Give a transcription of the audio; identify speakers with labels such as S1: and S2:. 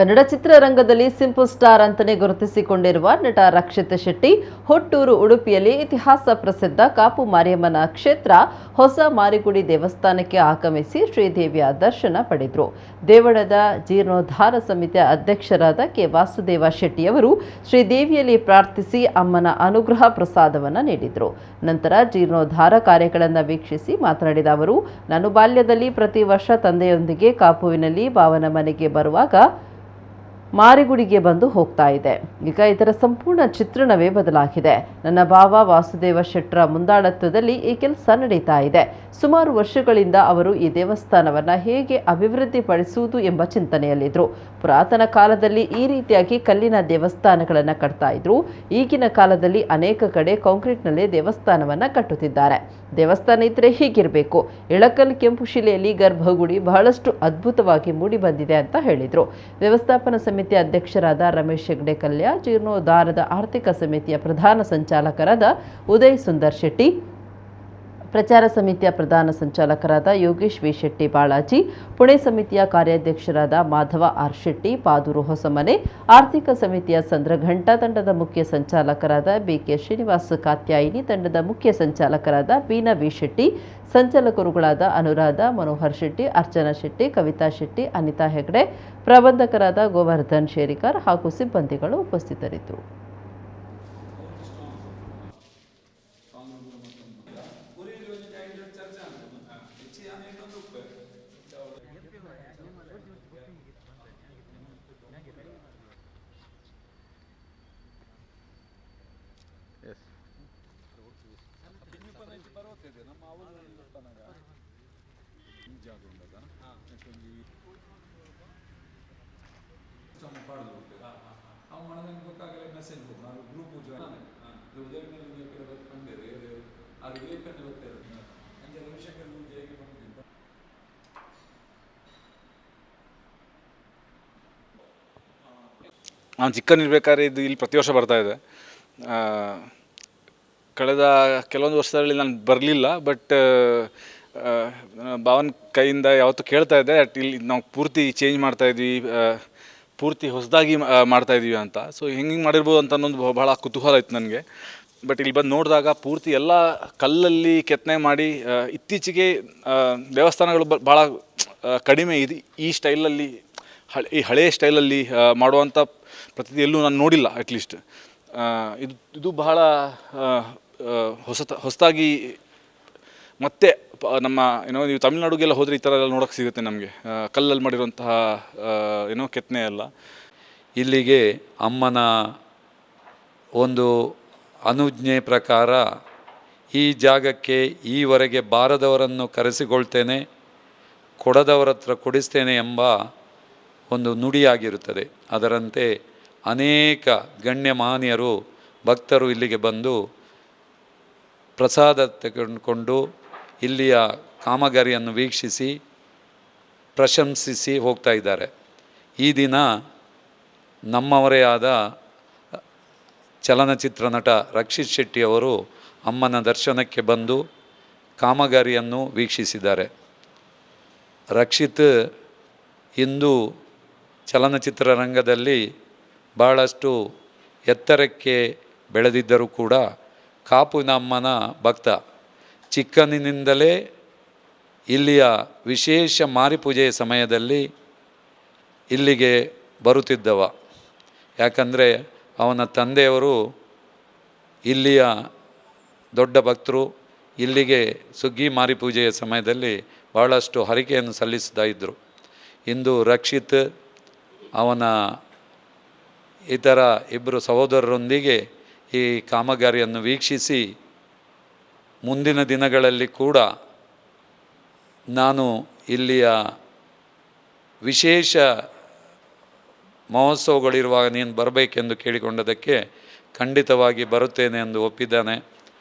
S1: ಕನ್ನಡ ಚಿತ್ರರಂಗದಲ್ಲಿ simple star ಅಂತಾನೆ ಗುರುತಿಸಿಕೊಂಡಿರುವ ನಟ ರಕ್ಷಿತ್ ಶೆಟ್ಟಿ, ಹೊಟ್ಟೂರು ಉಡುಪಿಯಲ್ಲಿ ಇತಿಹಾಸ ಪ್ರಸಿದ್ಧ ಕಾಪು ಮಾರಿಯಮ್ಮನ ಕ್ಷೇತ್ರ ಹೊಸ ಮಾರಿಗುಡಿ ದೇವಸ್ಥಾನಕ್ಕೆ ಆಗಮಿಸಿ ಶ್ರೀದೇವಿಯ ದರ್ಶನ ಪಡೆದರು. ದೇವಳದ ಜೀರ್ಣೋದ್ಧಾರ ಸಮಿತಿಯ ಅಧ್ಯಕ್ಷರಾದ ಕೆ. ವಾಸುದೇವ ಶೆಟ್ಟಿಯವರು ಶ್ರೀದೇವಿಯಲ್ಲಿ ಪ್ರಾರ್ಥಿಸಿ ಅಮ್ಮನ ಅನುಗ್ರಹ ಪ್ರಸಾದವನ್ನು ನೀಡಿದರು. ನಂತರ ಜೀರ್ಣೋದ್ಧಾರ ಕಾರ್ಯಗಳನ್ನು ವೀಕ್ಷಿಸಿ ಮಾತನಾಡಿದ ಅವರು, ನಾನು ಬಾಲ್ಯದಲ್ಲಿ ಪ್ರತಿ ವರ್ಷ ತಂದೆಯೊಂದಿಗೆ ಕಾಪುವಿನಲ್ಲಿ ಭಾವನ ಮನೆಗೆ ಬರುವಾಗ ಮಾರಿಗುಡಿಗೆ ಬಂದು ಹೋಗ್ತಾ ಇದೆ. ಈಗ ಇದರ ಸಂಪೂರ್ಣ ಚಿತ್ರಣವೇ ಬದಲಾಗಿದೆ. ನನ್ನ ಭಾವ ವಾಸುದೇವ ಶೆಟ್ರ ಮುಂದಾಳತ್ವದಲ್ಲಿ ಈ ಕೆಲಸ ನಡೀತಾ ಇದೆ. ಸುಮಾರು ವರ್ಷಗಳಿಂದ ಅವರು ಈ ದೇವಸ್ಥಾನವನ್ನು ಹೇಗೆ ಅಭಿವೃದ್ಧಿಪಡಿಸುವುದು ಎಂಬ ಚಿಂತನೆಯಲ್ಲಿದ್ದರು ಪುರಾತನ ಕಾಲದಲ್ಲಿ ಈ ರೀತಿಯಾಗಿ ಕಲ್ಲಿನ ದೇವಸ್ಥಾನಗಳನ್ನು ಕಟ್ತಾ ಇದ್ರು. ಈಗಿನ ಕಾಲದಲ್ಲಿ ಅನೇಕ ಕಡೆ ಕಾಂಕ್ರೀಟ್ನಲ್ಲೇ ದೇವಸ್ಥಾನವನ್ನು ಕಟ್ಟುತ್ತಿದ್ದಾರೆ. ದೇವಸ್ಥಾನ ಇದ್ರೆ ಹೀಗಿರಬೇಕು. ಇಳಕಲ್ ಕೆಂಪು ಶಿಲೆಯಲ್ಲಿ ಗರ್ಭಗುಡಿ ಬಹಳಷ್ಟು ಅದ್ಭುತವಾಗಿ ಮೂಡಿ ಬಂದಿದೆ ಅಂತ ಹೇಳಿದರು. ವ್ಯವಸ್ಥಾಪನಾ ಸಮಿತಿ ಅಧ್ಯಕ್ಷರಾದ ರಮೇಶ್ ಹೆಗ್ಡೆ ಕಲ್ಯ ಜೀರ್ಣೋದ್ಧಾರದ ಆರ್ಥಿಕ ಸಮಿತಿಯ ಪ್ರಧಾನ ಸಂಚಾಲಕರಾದ ಉದಯ್ ಸುಂದರ್ ಶೆಟ್ಟಿ ಪ್ರಚಾರ ಸಮಿತಿಯ ಪ್ರಧಾನ ಸಂಚಾಲಕರಾದ ಯೋಗೇಶ್ ವಿ ಶೆಟ್ಟಿ ಬಾಳಾಜಿ, ಪುಣೆ ಸಮಿತಿಯ ಕಾರ್ಯಾಧ್ಯಕ್ಷರಾದ ಮಾಧವ ಆರ್ ಶೆಟ್ಟಿ, ಪಾದೂರು ಹೊಸಮನೆ, ಆರ್ಥಿಕ ಸಮಿತಿಯ ಸಂದ್ರಘಂಟಾ ತಂಡದ ಮುಖ್ಯ ಸಂಚಾಲಕರಾದ ಬಿಕೆ ಶ್ರೀನಿವಾಸ್ ಕಾತ್ಯಾಯಿನಿ, ತಂಡದ ಮುಖ್ಯ ಸಂಚಾಲಕರಾದ ಬೀನಾ ವಿ ಶೆಟ್ಟಿ, ಸಂಚಾಲಕರುಗಳಾದ ಅನುರಾಧ ಮನೋಹರ್ ಶೆಟ್ಟಿ, ಅರ್ಚನಾ ಶೆಟ್ಟಿ, ಕವಿತಾ ಶೆಟ್ಟಿ, ಅನಿತಾ ಹೆಗ್ಡೆ, ಪ್ರಬಂಧಕರಾದ ಗೋವರ್ಧನ್ ಶೇರಿಕರ್ ಹಾಗೂ ಸಿಬ್ಬಂದಿಗಳು ಉಪಸ್ಥಿತರಿದ್ದರು.
S2: ಅವು ಮನದಂಗೆ ಗೊತ್ತಾಗಲೇ ಮೆಸೇಜ್ ಹೋಗಿ ನಾನು ಗ್ರೂಪ್ ಜಾಯ್ನ್ ಉದಯ ಮೇಲೆ ಬಂದಿದೆ ಆ ವಿವೇಕನೇ ಗೊತ್ತಿರೋದು ಅಂದರೆ ರವಿಶಂಕರ್ ಪೂಜೆಗೆ ಬಂದಿದ್ದ
S3: ನಾನು ಚಿಕ್ಕನಿರ್ಬೇಕಾದ್ರೆ ಇದು ಇಲ್ಲಿ ಪ್ರತಿ ವರ್ಷ ಬರ್ತಾ ಇದೆ. ಆ, ಕಳೆದ ಕೆಲವೊಂದು ವರ್ಷದಲ್ಲಿ ನಾನು ಬರಲಿಲ್ಲ ಬಟ್ ಭಾವನ್ ಕೈಯಿಂದ ಯಾವತ್ತೂ ಕೇಳ್ತಾ ಇದ್ದೆ ಅಟ್ ಇಲ್ಲಿ ನಾವು ಪೂರ್ತಿ ಚೇಂಜ್ ಮಾಡ್ತಾ ಇದ್ವಿ ಪೂರ್ತಿ ಹೊಸದಾಗಿ ಮಾಡ್ತಾ ಇದೀವಿ ಅಂತ. ಸೊ ಹೆಂಗೆ ಮಾಡಿರ್ಬೋದು ಅಂತ ಅನ್ನೋದು ಭಾಳ ಕುತೂಹಲ ಇತ್ತು ನನಗೆ. ಬಟ್ ಇಲ್ಲಿ ಬಂದು ನೋಡಿದಾಗ ಪೂರ್ತಿ ಎಲ್ಲ ಕಲ್ಲಲ್ಲಿ ಕೆತ್ತನೆ ಮಾಡಿ ಇತ್ತೀಚೆಗೆ ದೇವಸ್ಥಾನಗಳು ಬ- ಭಾಳ ಕಡಿಮೆ ಇದು. ಈ ಸ್ಟೈಲಲ್ಲಿ ಹಳೆ, ಈ ಹಳೆಯ ಸ್ಟೈಲಲ್ಲಿ ಮಾಡುವಂಥ ಪ್ರತಿ ಎಲ್ಲೂ ನಾನು ನೋಡಿಲ್ಲ ಅಟ್ಲೀಸ್ಟ್ ಇದು ಇದು ಬಹಳ ಹೊಸತ, ಹೊಸದಾಗಿ ಮತ್ತೆ ನಮ್ಮ, ಏನೋ, ನೀವು ತಮಿಳ್ನಾಡುಗೆಲ್ಲ ಹೋದರೆ ಈ ಥರ ಎಲ್ಲ ನೋಡೋಕ್ಕೆ ಸಿಗುತ್ತೆ ನಮಗೆ. ಕಲ್ಲಲ್ಲಿ ಮಾಡಿರುವಂತಹ ಏನೋ ಕೆತ್ತನೆ ಎಲ್ಲ
S4: ಇಲ್ಲಿಗೆ ಅಮ್ಮನ ಒಂದು ಅನುಜ್ಞೆ ಪ್ರಕಾರ ಈ ಜಾಗಕ್ಕೆ ಈವರೆಗೆ ಬಾರದವರನ್ನು ಕರೆಸಿಕೊಳ್ತೇನೆ, ಕೊಡದವರ ಹತ್ರ ಕೊಡಿಸ್ತೇನೆ ಎಂಬ ಒಂದು ನುಡಿಯಾಗಿರುತ್ತದೆ ಅದರಂತೆ ಅನೇಕ ಗಣ್ಯಮಾನ್ಯರು, ಭಕ್ತರು ಇಲ್ಲಿಗೆ ಬಂದು ಪ್ರಸಾದ ತೆಗೆದುಕೊಂಡು ಇಲ್ಲಿಯ ಕಾಮಗಾರಿಯನ್ನು ವೀಕ್ಷಿಸಿ, ಪ್ರಶಂಸಿಸಿ ಹೋಗ್ತಾ ಇದ್ದಾರೆ. ಈ ದಿನ ನಮ್ಮವರೇ ಆದ ಚಲನಚಿತ್ರ ನಟ ರಕ್ಷಿತ್ ಶೆಟ್ಟಿ ಅವರು ಅಮ್ಮನ ದರ್ಶನಕ್ಕೆ ಬಂದು ಕಾಮಗಾರಿಯನ್ನು ವೀಕ್ಷಿಸಿದ್ದಾರೆ. ರಕ್ಷಿತ್ ಇಂದು ಚಲನಚಿತ್ರರಂಗದಲ್ಲಿ ಭಾಳಷ್ಟು ಎತ್ತರಕ್ಕೆ ಬೆಳೆದಿದ್ದರೂ ಕೂಡ ಕಾಪು ನಮ್ಮನ ಭಕ್ತ. ಚಿಕ್ಕನಿನಿಂದಲೇ ಇಲ್ಲಿಯ ವಿಶೇಷ ಮಾರಿಪೂಜೆಯ ಸಮಯದಲ್ಲಿ ಇಲ್ಲಿಗೆ ಬರುತ್ತಿದ್ದವ. ಯಾಕಂದರೆ ಅವನ ತಂದೆಯವರು ಇಲ್ಲಿಯ ದೊಡ್ಡ ಭಕ್ತರು ಇಲ್ಲಿಗೆ ಸುಗ್ಗಿ ಮಾರಿಪೂಜೆಯ ಸಮಯದಲ್ಲಿ ಬಹಳಷ್ಟು ಹರಿಕೆಯನ್ನು ಸಲ್ಲಿಸ್ತಾ ಇದ್ದರು ಇಂದು ರಕ್ಷಿತ್ ಅವನ ಇತರ ಇಬ್ಬರು ಸಹೋದರರೊಂದಿಗೆ ಈ ಕಾಮಗಾರಿಯನ್ನು ವೀಕ್ಷಿಸಿ ಮುಂದಿನ ದಿನಗಳಲ್ಲಿ ಕೂಡ ನಾನು ಇಲ್ಲಿಯ ವಿಶೇಷ ಮಹೋತ್ಸವಗಳಿರುವಾಗ ನೀನು ಬರಬೇಕೆಂದು ಕೇಳಿಕೊಂಡದಕ್ಕೆ ಖಂಡಿತವಾಗಿ ಬರುತ್ತೇನೆ ಎಂದು ಒಪ್ಪಿದ್ದಾನೆ.